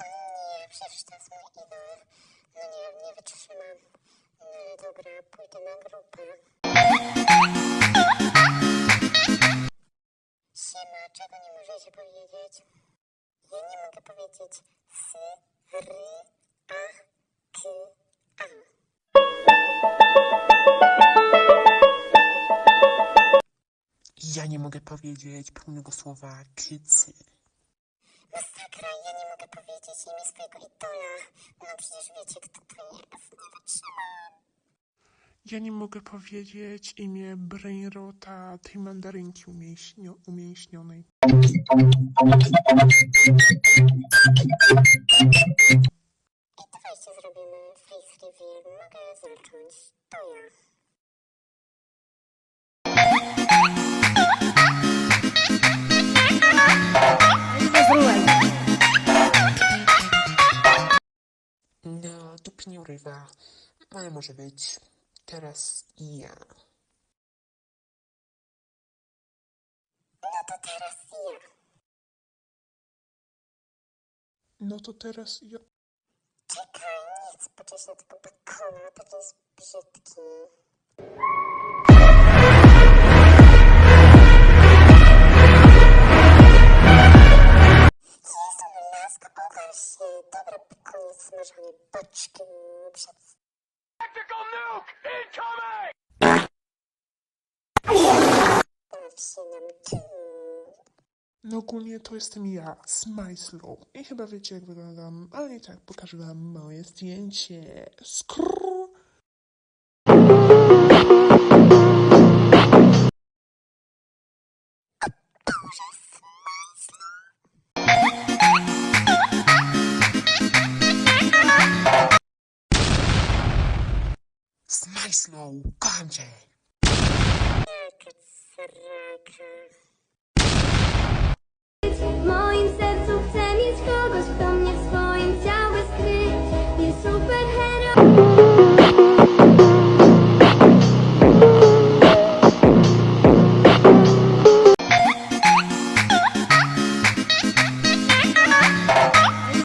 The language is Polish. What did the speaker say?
Nie, przecież to jest mój idol. No nie, nie wytrzymam. No ale dobra, pójdę na grupę. Siema, czego nie możecie powiedzieć? Ja nie mogę powiedzieć s, Ja nie mogę powiedzieć pełnego słowa kycy. Masakra, ja nie mogę powiedzieć imię swojego idola. No przecież wiecie, kto to jest. Nie wytrzymam. Ja nie mogę powiedzieć imię Brainrota tej mandarynki umięśnio, umięśnionej. I dawajcie zrobimy face reveal. Mogę zacząć. To ja. No, dupy nie urywa, ale może być teraz i ja. No to teraz ja. No to teraz ja. Czekaj, nie chcę patrzeć na tego bakona, taki jest brzydki. Smażone boczki przed... Się nam tu. No ogólnie to jestem ja, Smyslow. I chyba wiecie jak wyglądam, ale i tak pokażę wam moje zdjęcie. Skrrr. Smyslow, slow country.